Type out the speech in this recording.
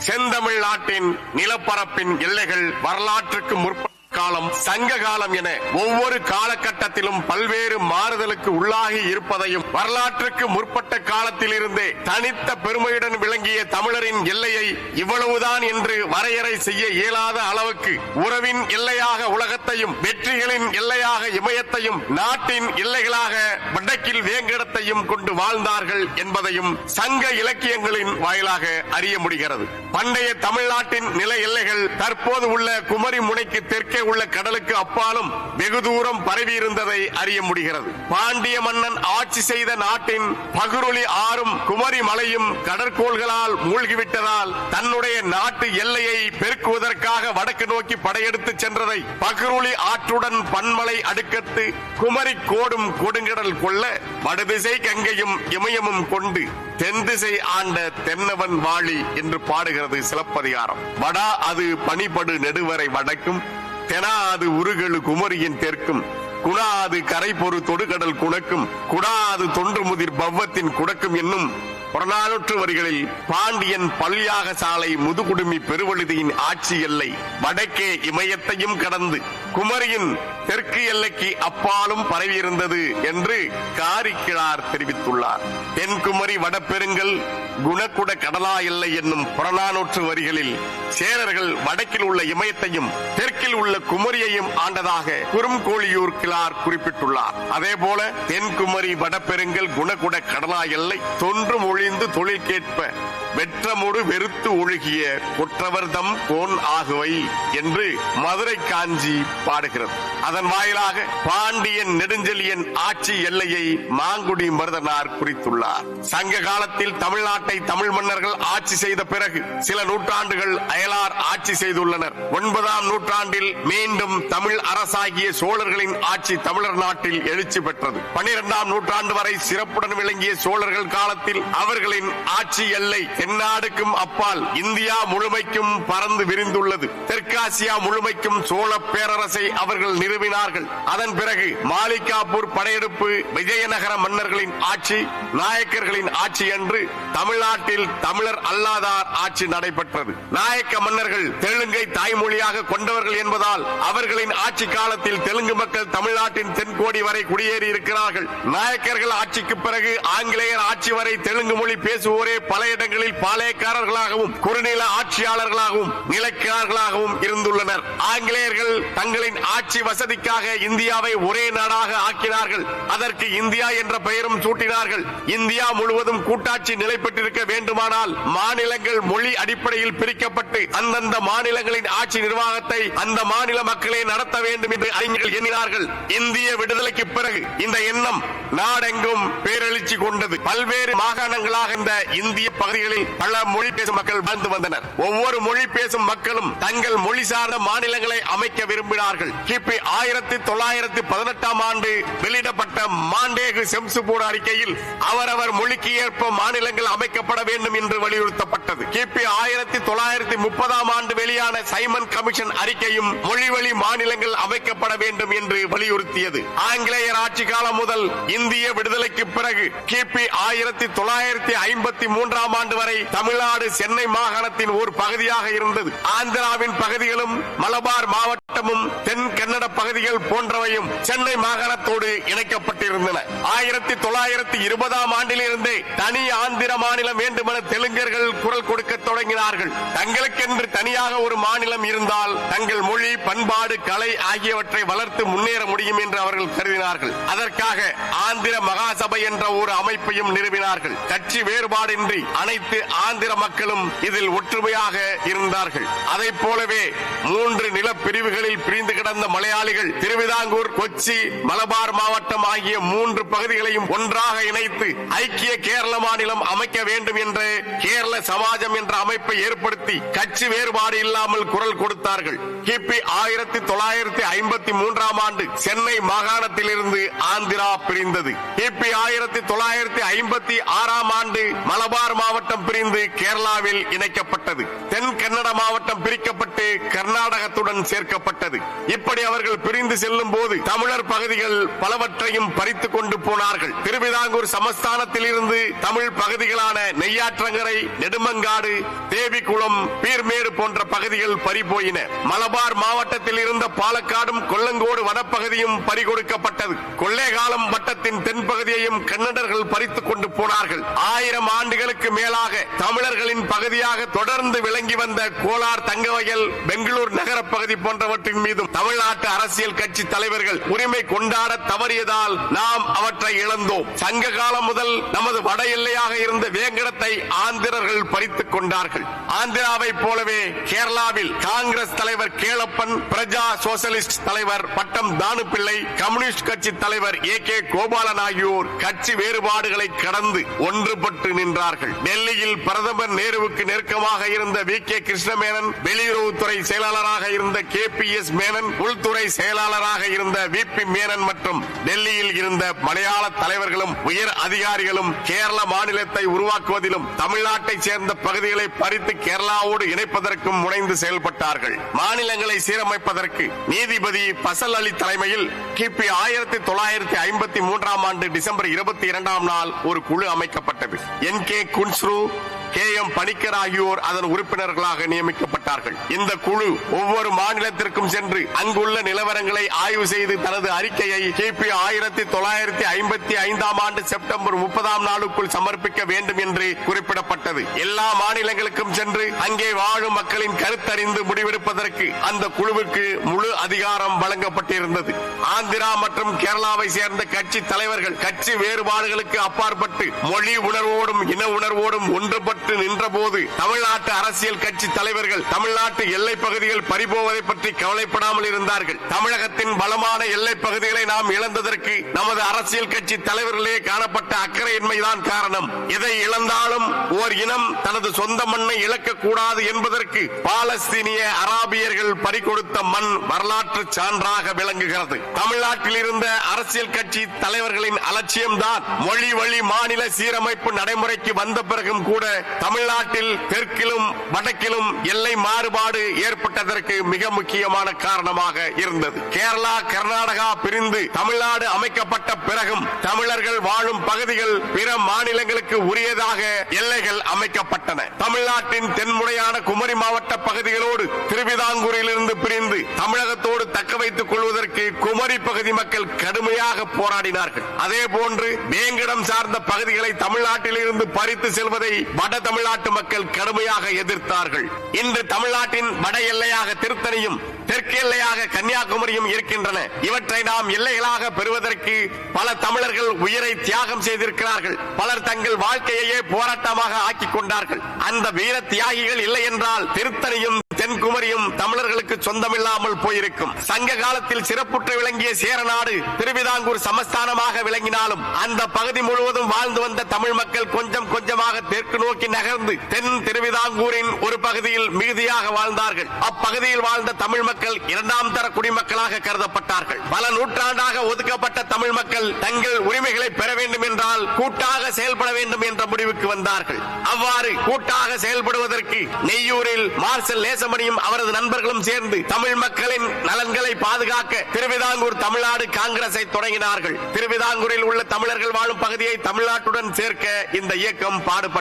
செந்தமிழ்நாட்டின் நிலப்பரப்பின் எல்லைகள் வரலாற்றுக்கு முற்ப காலம் சங்க காலம் என ஒவ்வொரு காலகட்டத்திலும் பல்வேறு மாறுதலுக்கு உள்ளாகி இருப்பதையும் வரலாற்றுக்கு முற்பட்ட காலத்தில் இருந்தே தனித்த பெருமையுடன் விளங்கிய தமிழரின் எல்லையை இவ்வளவுதான் என்று வரையறை செய்ய இயலாத அளவுக்கு உறவின் எல்லையாக உலகத்தையும் வெற்றிகளின் எல்லையாக இமயத்தையும் நாட்டின் எல்லைகளாக வடக்கில் வேங்கடத்தையும் கொண்டு வாழ்ந்தார்கள் என்பதையும் சங்க இலக்கியங்களின் வாயிலாக அறிய முடிகிறது. பண்டைய தமிழ்நாட்டின் நில எல்லைகள் தற்போது உள்ள குமரி முனைக்கு தெற்கே உள்ள கடலுக்கு அப்பாலும் வெகு தூரம் பரவி இருந்ததை அறிய முடிகிறது. பாண்டிய மன்னன் ஆட்சி செய்த நாட்டின் பகுருளி ஆறும் குமரி மலையும் கடற்கோள்களால் மூழ்கிவிட்டதால் தன்னுடைய நாட்டு எல்லையை பெருக்குவதற்காக வடக்கு நோக்கி படையெடுத்து சென்றதை பகுருளி ஆற்றுடன் பன்மலை அடுக்கத்து குமரி கோடும் கொடுங்கடல் கொள்ள வடதிசை கங்கையும் இமயமும் கொண்டு தென் திசை ஆண்ட தென்னவன் வாழி என்று பாடுகிறது சிலப்பதிகாரம். வடா அது பனிபடு நெடுவரை வடக்கும் தெனா அது உருகெழு குமரியின் தெற்கும். குணாது கரை பொறு தொடுகடல் குணக்கும். குடாது தொன்று முதிர் பவ்வத்தின் குடக்கும் என்னும் புறநானூற்று வரிகளில் பாண்டியன் பல்யாக சாலை முதுகுடுமி பெருவழுதியின் ஆட்சி எல்லை வடக்கே இமயத்தையும் கடந்து குமரியின் தெற்கு எல்லைக்கு அப்பாலும் பரவியிருந்தது என்று காரிக்கிழார் தெரிவித்துள்ளார். தென்குமரி வடபெருங்கல் குணக்குட கடலா எல்லை என்னும் புறநானூற்று வரிகளில் சேரர்கள் வடக்கில் உள்ள இமயத்தையும் தெற்கில் உள்ள குமரியையும் ஆண்டதாக குறும்கோழியூர் கிளார் குறிப்பிட்டுள்ளார். அதே போல தென்குமரி வடபெருங்கல் குணகுட கடலா எல்லை தொன்றும் ஒழிந்து தொழில் கேட்ப வெற்றமொடு வெறுத்து ஒழுகிய குற்றவர்தம் கோன் ஆகுவை என்று மதுரை காஞ்சி பாடுகிறது. அதன் வாயிலாக பாண்டியன் நெடுஞ்செலியன் ஆட்சி எல்லையை மாங்குடி மருதனார் குறித்துள்ளார். சங்க காலத்தில் தமிழ்நாட்டை தமிழ் மன்னர்கள் ஆட்சி செய்த பிறகு சில நூற்றாண்டுகள் அயலார் ஆட்சி செய்துள்ளனர். ஒன்பதாம் நூற்றாண்டில் மீண்டும் தமிழ் அரசாகிய சோழர்களின் ஆட்சி தமிழர் நாட்டில் எழுச்சி பெற்றது. பனிரெண்டாம் நூற்றாண்டு வரை சிறப்புடன் விளங்கிய சோழர்கள் காலத்தில் அவர் அவர்களின் ஆட்சி எல்லை தென்னாடுக்கும் அப்பால் இந்தியா முழுமைக்கும் பறந்து விரிந்துள்ளது. தெற்காசியா முழுமைக்கும் சோழ பேரரசை அவர்கள் நிறுவினார்கள். அதன் பிறகு மாலிகாப்பூர் படையெடுப்பு விஜயநகர மன்னர்களின் ஆட்சி நாயக்கர்களின் ஆட்சி என்று தமிழ்நாட்டில் தமிழர் அல்லாதார் ஆட்சி நடைபெற்றது. நாயக்க மன்னர்கள் தெலுங்கை தாய்மொழியாக கொண்டவர்கள் என்பதால் அவர்களின் ஆட்சி காலத்தில் தெலுங்கு மக்கள் தமிழ்நாட்டின் தென்கோடி வரை குடியேறி இருக்கிறார்கள் நாயக்கர்கள் ஆட்சிக்கு பிறகு ஆங்கிலேயர் ஆட்சி வரை தெலுங்கு மொழி பேசுவோரே பல இடங்களில் பாளையக்காரர்களாகவும் குறுநில ஆட்சியாளர்களாகவும் நிலக்கிழார்களாகவும் இருந்துள்ளனர். ஆங்கிலேயர்கள் தங்களின் ஆட்சி வசதிக்காக இந்தியாவை ஒரே நாடாக ஆக்கினார்கள். அதற்கு இந்தியா என்ற பெயரும் சூட்டினார்கள். இந்தியா முழுவதும் கூட்டாட்சி நிலை பெற்றிருக்க வேண்டுமானால் மாநிலங்கள் மொழி அடிப்படையில் பிரிக்கப்பட்டு அந்தந்த மாநிலங்களின் ஆட்சி நிர்வாகத்தை அந்த மாநில மக்களே நடத்த வேண்டும் என்று அறிஞர்கள் எண்ணினார்கள். இந்திய விடுதலைக்கு பிறகு இந்த எண்ணம் நாடெங்கும் பேரெழுச்சி கொண்டது. பல்வேறு மாகாணங்கள் மாகாணங்களாக இந்த இந்திய பகுதிகளில் பல மொழி பேசும் மக்கள் வாழ்ந்து வந்தனர். ஒவ்வொரு மொழி பேசும் மக்களும் தங்கள் மொழி சார்ந்த மாநிலங்களை அமைக்க விரும்பினார்கள். கிபி ஆயிரத்தி தொள்ளாயிரத்தி பதினெட்டாம் ஆண்டு வெளியிடப்பட்ட மாண்டேகு செம்சுபூர் அறிக்கையில் அவரவர் மொழிக்கு ஏற்ப மாநிலங்கள் அமைக்கப்பட வேண்டும் என்று வலியுறுத்தப்பட்டது. கிபி ஆயிரத்தி தொள்ளாயிரத்தி முப்பதாம் ஆண்டு வெளியான சைமன் கமிஷன் அறிக்கையும் மொழிவழி மாநிலங்கள் அமைக்கப்பட வேண்டும் என்று வலியுறுத்தியது. ஆங்கிலேயர் ஆட்சி காலம் முதல் இந்திய விடுதலைக்கு பிறகு கிபி ஆயிரத்தி தொள்ளாயிரத்தி தொள்ளாயிரத்தி ஐம்பத்தி மூன்றாம் ஆண்டு வரை தமிழ்நாடு சென்னை மாகாணத்தின் ஒரு பகுதியாக இருந்தது. ஆந்திராவின் பகுதிகளும் மலபார் மாவட்டமும் தென் கன்னட பகுதிகள் போன்றவையும் சென்னை மாகாணத்தோடு இணைக்கப்பட்டிருந்தன. ஆயிரத்தி தொள்ளாயிரத்தி இருபதாம் ஆண்டிலிருந்தே தனி ஆந்திர மாநிலம் வேண்டுமென தெலுங்கர்கள் குரல் கொடுக்க தொடங்கினார்கள். தங்களுக்கென்று தனியாக ஒரு மாநிலம் இருந்தால் தங்கள் மொழி பண்பாடு கலை ஆகியவற்றை வளர்த்து முன்னேற முடியும் என்று அவர்கள் கருதினார்கள். அதற்காக ஆந்திர மகாசபை என்ற ஒரு அமைப்பையும் நிறுவினார்கள். கட்சி வேறுபாடின்றி அனைத்து ஆந்திர மக்களும் இதில் ஒற்றுமையாக இருந்தார்கள். அதை போலவே மூன்று நிலப்பிரிவுகளில் பிரிந்து கிடந்த மலையாளிகள் திருவிதாங்கூர் கொச்சி மலபார் மாவட்டம் ஆகிய மூன்று பகுதிகளையும் ஒன்றாக இணைத்து ஐக்கிய கேரள மாநிலம் அமைக்க வேண்டும் என்று கேரள சமாஜம் என்ற அமைப்பை ஏற்படுத்தி கட்சி வேறுபாடு இல்லாமல் குரல் கொடுத்தார்கள். கிபி ஆயிரத்தி தொள்ளாயிரத்தி ஐம்பத்தி மூன்றாம் ஆண்டு சென்னை மாகாணத்திலிருந்து ஆந்திரா பிரிந்தது. கிபி ஆயிரத்தி தொள்ளாயிரத்தி ஐம்பத்தி ஆறாம் ஆண்டு மலபார் மாவட்டம் பிரிந்து கேரளாவில் இணைக்கப்பட்டது. தென் கன்னட மாவட்டம் பிரிக்கப்பட்டு கர்நாடகத்துடன் சேர்க்கப்பட்டது. இப்படி அவர்கள் பிரிந்து செல்லும் போது தமிழர் பகுதிகள் பலவற்றையும் பறித்து கொண்டு போனார்கள். திருவிதாங்கூர் சமஸ்தானத்தில் இருந்து தமிழ் பகுதிகளான நெய்யாற்றங்கரை நெடுமங்காடு தேவிக்குளம் பீர்மேடு போன்ற பகுதிகள் பறிபோயின. மலபார் மலபார் மாவட்டத்தில் இருந்த பாலக்காடும் கொல்லங்கோடு வனப்பகுதியும் பறிகொடுக்கப்பட்டது. கொள்ளைகாலம் வட்டத்தின் தென்பகுதியையும் கன்னடர்கள் பறித்துக் கொண்டு போனார்கள். ஆயிரம் ஆண்டுகளுக்கு மேலாக தமிழர்களின் பகுதியாக தொடர்ந்து விளங்கி வந்த கோலார் தங்கவயல் பெங்களூர் நகர பகுதி போன்றவற்றின் மீதும் தமிழ்நாட்டு அரசியல் கட்சி தலைவர்கள் உரிமை கொண்டாட தவறியதால் நாம் அவற்றை இழந்தோம். சங்க காலம் முதல் நமது வட எல்லையாக இருந்த வேங்கடத்தை ஆந்திரர்கள் பறித்துக் கொண்டார்கள். ஆந்திராவை போலவே கேரளாவில் காங்கிரஸ் தலைவர் கேளப்பன் பிரஜா சோசலிஸ்ட் தலைவர் பட்டம் தானுப்பிள்ளை கம்யூனிஸ்ட் கட்சி தலைவர் ஏ கே கோபாலன் ஆகியோர் கட்சி வேறுபாடுகளை கடந்து ஒன்றுபட்டு நின்றார்கள். டெல்லியில் பிரதமர் நேருவுக்கு நெருக்கமாக இருந்த வி கே கிருஷ்ணமேனன் வெளியுறவுத்துறை செயலாளராக இருந்த கே பி எஸ் மேனன் உள்துறை செயலாளராக இருந்த வி பி மேனன் மற்றும் டெல்லியில் இருந்த மலையாள தலைவர்களும் உயர் அதிகாரிகளும் கேரள மாநிலத்தை உருவாக்குவதிலும் தமிழ்நாட்டை சேர்ந்த பகுதிகளை பறித்து கேரளாவோடு இணைப்பதற்கும் முனைந்து செயல்பட்டார்கள். மாநில மாநிலங்களை சீரமைப்பதற்கு நீதிபதி பசல் அலி தலைமையில் கிபி ஆயிரத்தி தொள்ளாயிரத்தி ஐம்பத்தி மூன்றாம் ஆண்டு டிசம்பர் இருபத்தி இரண்டாம் நாள் ஒரு குழு அமைக்கப்பட்டது. N K Kunzru K M Panikkar ஆகியோர் அதன் உறுப்பினர்களாக நியமிக்கப்பட்டார்கள். இந்த குழு ஒவ்வொரு மாநிலத்திற்கும் சென்று அங்குள்ள நிலவரங்களை ஆய்வு செய்து தனது அறிக்கையை கிபி ஆயிரத்தி தொள்ளாயிரத்தி ஐம்பத்தி ஐந்தாம் ஆண்டு செப்டம்பர் முப்பதாம் நாளுக்குள் சமர்ப்பிக்க வேண்டும் என்று குறிப்பிடப்பட்டது. எல்லா மாநிலங்களுக்கும் சென்று அங்கே வாழும் மக்களின் கருத்தறிந்து முடிவெடுப்பதற்கு அந்த குழுவுக்கு முழு அதிகாரம் வழங்கப்பட்டிருந்தது. ஆந்திரா மற்றும் கேரளாவை சேர்ந்த கட்சி தலைவர்கள் கட்சி வேறுபாடுகளுக்கு அப்பாற்பட்டு மொழி உணர்வோடும் இன உணர்வோடும் ஒன்றுபட்டு நின்றபோது தமிழ்நாட்டு அரசியல் கட்சி தலைவர்கள் தமிழ்நாட்டு எல்லை பகுதிகள் பறிபோவதை பற்றி கவலைப்படாமல் இருந்தார்கள். தமிழகத்தின் பலமான எல்லை பகுதிகளை நாம் இழந்ததற்கு நமது அரசியல் கட்சி தலைவர்களே காணப்பட்ட அக்கறையின்மைதான் காரணம். எதை இழந்தாலும் ஓர் இனம் தனது சொந்த மண்ணை இழக்கக்கூடாது என்பதற்கு பாலஸ்தீனிய அராபியர்கள் பறிகொடுத்த மண் வரலாற்று சான்றாக விளங்குகிறது. தமிழ்நாட்டில் இருந்த அரசியல் கட்சி தலைவர்களின் அலட்சியம்தான் மொழி வழி மாநில சீரமைப்பு நடைமுறைக்கு வந்த பிறகும் கூட தமிழ்நாட்டில் தெற்கிலும் வடக்கிலும் எல்லை மாறுபாடு ஏற்பட்டதற்கு மிக முக்கியமான காரணமாக இருந்தது. கேரளா கர்நாடகா பிரிந்து தமிழ்நாடு அமைக்கப்பட்ட பிறகும் தமிழர்கள் வாழும் பகுதிகள் பிற மாநிலங்களுக்கு உரியதாக எல்லைகள் அமைக்கப்பட்டன. தமிழ்நாட்டின் தென்முனையான குமரி மாவட்ட பகுதிகளோடு திருவிதாங்கூரில் இருந்து பிரிந்து தமிழகத்தோடு தக்க வைத்துக் கொள்வதற்கு குமரி பகுதி மக்கள் கடுமையாக போராடினார்கள். அதே போன்று மேங்கிடம் சார்ந்த பகுதிகளை தமிழ்நாட்டில் இருந்து பறித்து செல்வதை வட தமிழ்நாட்டு மக்கள் கடுமையாக எதிர்த்தார்கள். இன்று தமிழ்நாட்டின் வட எல்லையாக திருத்தணியும் தெற்கு எல்லையாக கன்னியாகுமரியும் இருக்கின்றன. இவற்றை நாம் எல்லைகளாக பெறுவதற்கு பல தமிழர்கள் உயிரை தியாகம் செய்திருக்கிறார்கள். பலர் தங்கள் வாழ்க்கையையே போராட்டமாக ஆக்கிக் கொண்டார்கள். அந்த வீர தியாகிகள் இல்லை என்றால் திருத்தணியும் தென்குமரியும் தமிழர்களுக்கு சொந்தமில்லாமல் போயிருக்கும். சங்க காலத்தில் சிறப்புற்று விளங்கிய சேரநாடு திருவிதாங்கூர் சமஸ்தானமாக விளங்கினாலும் அந்த பகுதி முழுவதும் வாழ்ந்து வந்த தமிழ் மக்கள் கொஞ்சம் கொஞ்சமாக தெற்கு நோக்கி நகர்ந்து தென் திருவிதாங்கூரின் ஒரு பகுதியில் மிகுதியாக வாழ்ந்தார்கள். அப்பகுதியில் வாழ்ந்த தமிழ் மக்கள் இரண்டாம் தர குடிமக்களாக கருதப்பட்டார்கள். பல நூற்றாண்டாக ஒதுக்கப்பட்ட தமிழ் மக்கள் தங்கள் உரிமைகளை பெற வேண்டும் என்றால் கூட்டாக செயல்பட வேண்டும் என்ற முடிவுக்கு வந்தார்கள். அவ்வாறு கூட்டாக செயல்படுவதற்கு நெய்யூரில் மார்சல் நேசமணியும் அவரது நண்பர்களும் சேர்ந்து தமிழ் மக்களின் நலன்களை பாதுகாக்க திருவிதாங்கூர் தமிழ்நாடு காங்கிரஸை தொடங்கினார்கள். திருவிதாங்கூரில் உள்ள தமிழர்கள் வாழும் பகுதியை தமிழ்நாட்டுடன் சேர்க்க இந்த இயக்கம் பாடுபட்டது.